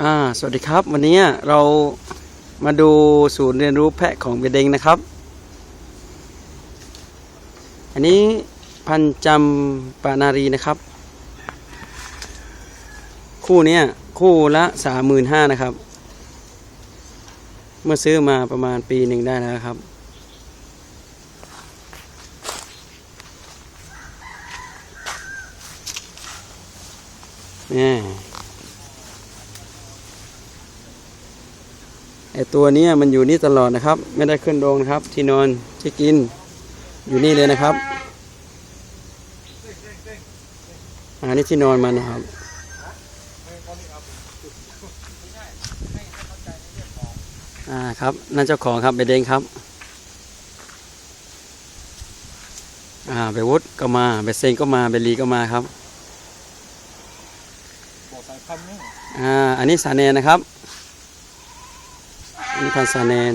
อ่าสวัสดีครับ วันนี้เรามาดูศูนย์เรียนรู้แพะของเบเดงนะครับ อันนี้พันจำปานารีนะครับ คู่นี้คู่ละสามหมื่นห้านะครับ เมื่อซื้อมาประมาณปีหนึ่งได้แล้วครับ นี่ ไอตัวเนี้ยมันอยู่นี่ตลอดนะครับ ไม่ได้ขึ้นโรงนะครับ ที่นอนที่กินอยู่นี่เลยนะครับอันนี้ที่นอนมันนะครับอ่าครับนั่นเจ้าของครับเบเดงครับอ่าเบวุฒก็มาเบเซงก็มาเบลีก็มาครับบอกสายพันธุ์นี่อ่าอันนี้สาแนนนะครับอั นนี้พันธุ์สาแนน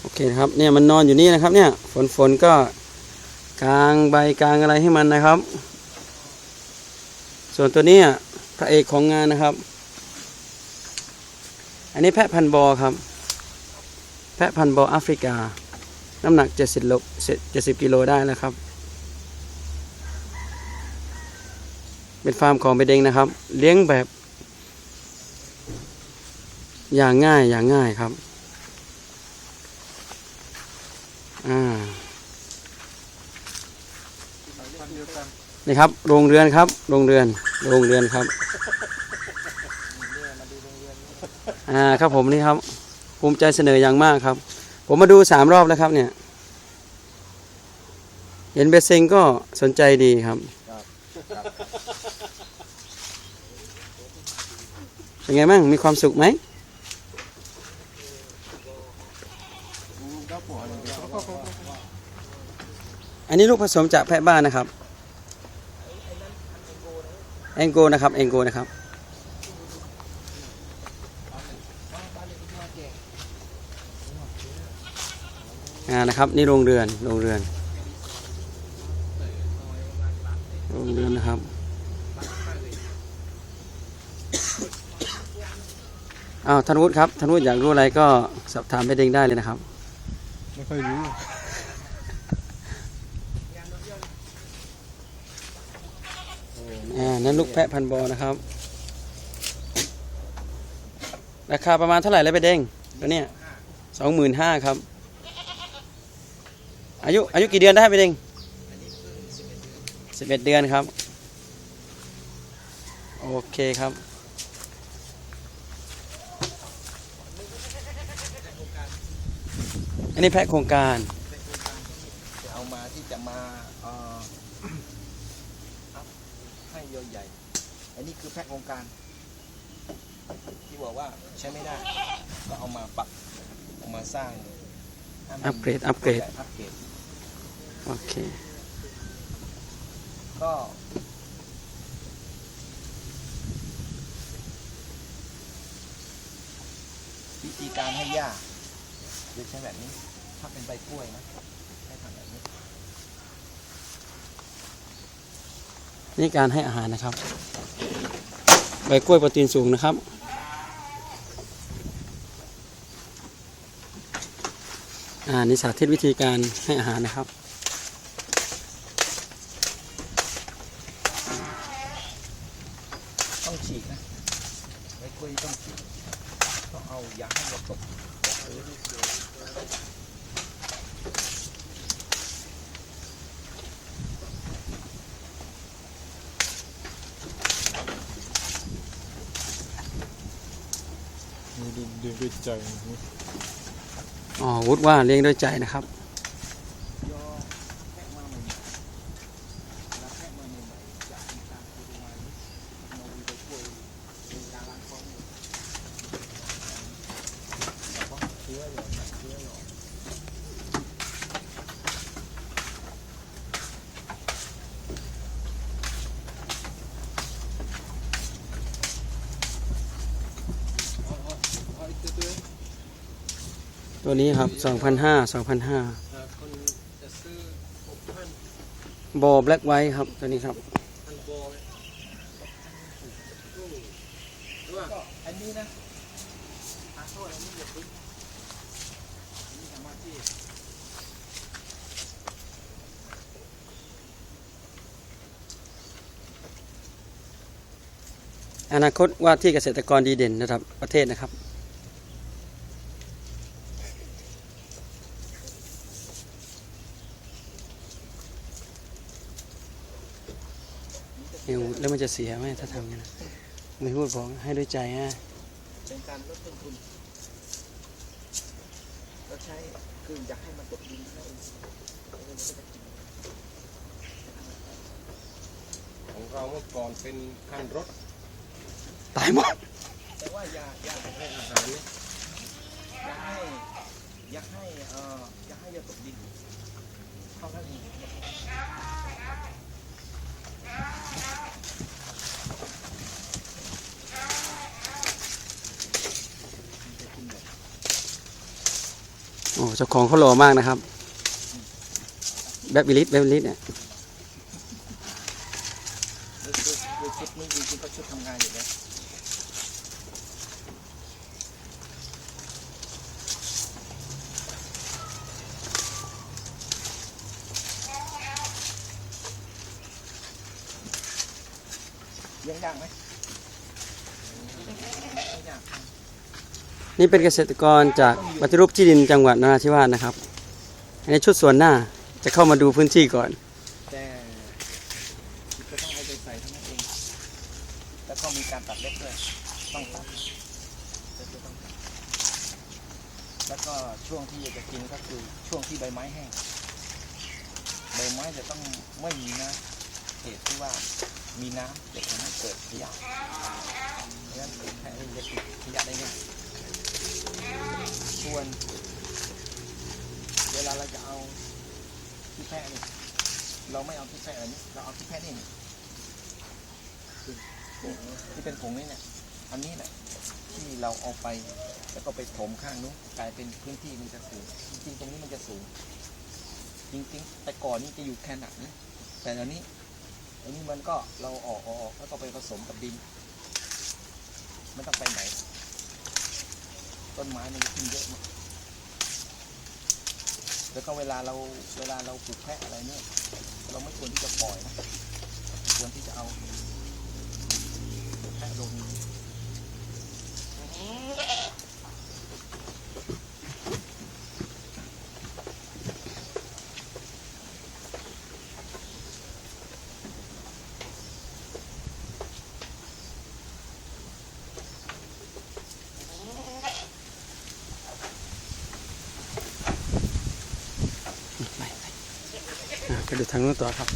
โอเคนะครับเนี่ยมันนอนอยู่นี่นะครับเนี่ยฝนฝนก็กลางใบกลางอะไรให้มันนะครับ ส่วนตัวนี้พระเอกของงานนะครับ อันนี้แพะพันบอครับ แพะพันบอแอฟริกา น้ำหนัก 70โล70กิโลได้แล้วครับ เป็นฟาร์มของเบเดงนะครับ เลี้ยงแบบ อย่างง่ายอย่างง่ายครับอ่านี่ครับโรงเรือนครับโรงเรือนโรงเรือนครับอ่าครับผมนี่ครับ ภูมิใจเสนออย่างมากครับ ผมมาดูสามรอบแล้วครับเนี่ย เห็นเบสเซงก็สนใจดีครับ เป็นไงบ้างมีความสุขไหมครับผมอันนี้ลูกผสมจากแพะบ้านนะครับแองโกนะครับแองโกนะครับอ่านะครับนี่โรงเรือนโรงเรือนโรงเรือนนะครับ อ้าวธนวุฒิครับธนวุฒิอยากรู้อะไรก็สอบถามไปเด้งได้เลยนะครับ ไม่ค่อยรู้อ่านั่นลูกแพะพันบอนะครับ ราคาประมาณเท่าไหร่แล้วไปเด้งตัวเนี้ยสองหมื่นห้าครับ อายุอายุกี่เดือนได้ไปเด้งสิบเอ็ดเดือนครับ โอเคครับ อันนี้แพะโครงการจะเอามาที่จะมาเอ่ออัพให้ยอใหญ่ อันนี้คือแพ็คโครงการ ที่บอกว่าใช้ไม่ได้ ก็เอามาปรับเอามาสร้างให้มันอัปเกรดอัปเกรด อัปเกรด โอเคก็ วิธีการให้หญ้า โดยใช้แบบนี้ ถ้าเป็นใบกล้วยนะให้ทำแบบนี้ นี่การให้อาหารนะครับ ใบกล้วยโปรตีนสูงนะครับ อ่านี่สาธิตวิธีการให้อาหารนะครับ ต้องฉีกนะใบกล้วยต้องฉีก ต้องเอายาให้เราตกตกพื้นมีดูดูด้วยใจนะอ๋อวุฒิว่าเลี้ยงด้วยใจนะครับ ยอแพะมาใหม่ๆแล้วแพะมาใหม่ๆจากมีการปลูกไม้มาดูใบกล้วยมีการล้างท้องแต่ว่าเชื้อหรอเชื้อหรอ ตัวนี้ครับ2,500 2,500คนจะซื้อหกพันบอแบล็กไวท์ครับตัวนี้ครับพันโบยก็อันนี้นะอาโซ่อันนี้อย่าพึ่งอันนี้สามารถที่อนาคตว่าที่เกษตรกรดีเด่นระดับ ประเทศนะครับ เอวแล้วมันจะเสียไหมถ้าทำอย่างนั้นไม่พูดบอกให้ด้วยใจฮะเป็นการลดต้นทุนเราใช้คืออยากให้มันตกดินนั่นเองแล้วมันก็จะกินของเราเมื่อก่อนเป็นขั้นรถ ตายหมดแต่ว่าอย่าอย่าให้อาหารเนี่ยอย่าให้อย่าให้เอ่ออย่าให้ยาตกดินเท่านั้นเอง โอ้เจ้าของเขาหล่อมากนะครับ แบบบิลิสแบบบิลิสเนี่ยคือคือคือชุดนี้จริงๆก็ชุดทำงานอยู่แล้วยังไหมยาก นี่เป็นเกษตรกรจากปฏิรูปที่ดินจังหวัดนราธิวาสนะครับอันนี้ชุดส่วนหน้าจะเข้ามาดูพื้นที่ก่อน แต่ก็ต้องเอาไปใส่เท่านั้นเอง แล้วก็มีการตัดเล็บด้วย ต้องตัดเล็กต้องตัดแล้วก็ช่วงที่จะกินก็คือช่วงที่ใบไม้แห้ง ใบไม้จะต้องไม่มีน้ำเหตุที่ว่ามีน้ำจะทำให้เกิดขยะเพราะฉะนั้นแค่จะติดขยะได้ง่าย ส่วน เวลาเราจะเอาที่แพะนี่เราไม่เอาที่แพะอันนี้เราเอาที่แพะนี่นี่คือที่เป็นผงนี่เนี่ยอันนี้แหละที่เราเอาไปแล้วก็ไปถมข้างนู้นกลายเป็นพื้นที่มันจะสูงจริงๆตรงนี้มันจะสูง จริงๆ แต่ก่อนนี่จะอยู่แค่หนักนะแต่เดี๋ยวนี้อันนี้มันก็เราออกออกออกแล้วก็ไปผสมกับดินไม่ต้องไปไหน ต้นไม้มันขึ้นเยอะมากแล้วก็เวลาเราเวลาเราปลูกแพะอะไรเนี่ย เราไม่ควรที่จะปล่อยนะควรที่จะเอาแพะลง อะไปดูทางนู้นต่อครับ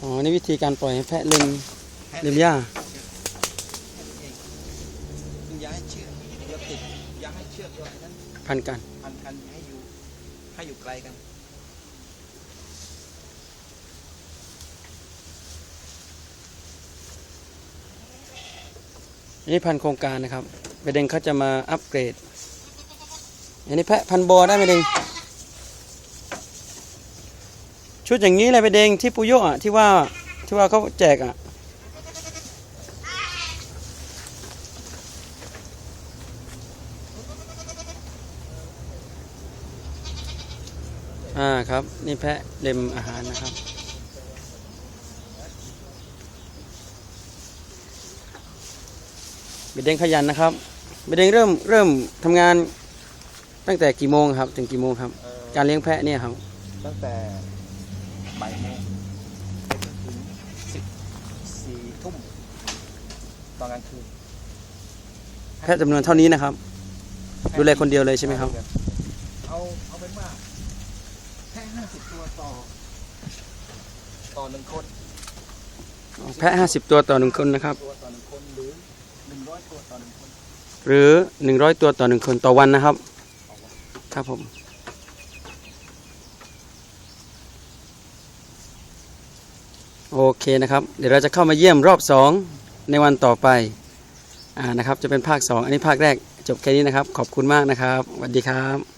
อ๋อ นี่วิธีการปล่อยให้แพะเล็มแพะเล็มหญ้าคืออย่าให้เชือกอย่าติดอย่าให้เชือกอย่าให้นั้นพันกัน พันกันให้อยู่ให้อยู่ไกลกัน อันนี้พันโครงการนะครับไปเด้งเขาจะมาอัปเกรด อันนี้แพะพันบอได้ไหมเด้งชุดอย่างนี้เลยไปเด้งที่ปุโยอะที่ว่าที่ว่าเขาแจกอะอ่าครับ นี่แพะเล็มอาหารนะครับ เบดเด้งขยันนะครับเบดเด้งเริ่มเริ่มทำงานตั้งแต่กี่โมงครับ ถึงกี่โมงครับ เอ่อการเลี้ยงแพะเนี่ยครับตั้งแต่บ่ายโมงไปจนถึงสิบสี่ทุ่มตอนกลางคืนแพะจำนวนเท่านี้นะครับ ดูแลคนเดียวเลยใช่ไหมครับ เอาเอาเป็นว่าแค่ห้าสิบตัวต่อ ต่อหนึ่งคน แพะห้าสิบตัวต่อหนึ่งคนนะครับ ตัวต่อหนึ่งคนหรือ หรือหนึ่งร้อยตัวต่อหนึ่งคนต่อวันนะครับ ครับผม โอเคนะครับ เดี๋ยวเราจะเข้ามาเยี่ยมรอบสองในวันต่อไปอ่านะครับ จะเป็นภาค 2 อันนี้ภาคแรกจบแค่นี้นะครับ ขอบคุณมากนะครับสวัสดีครับ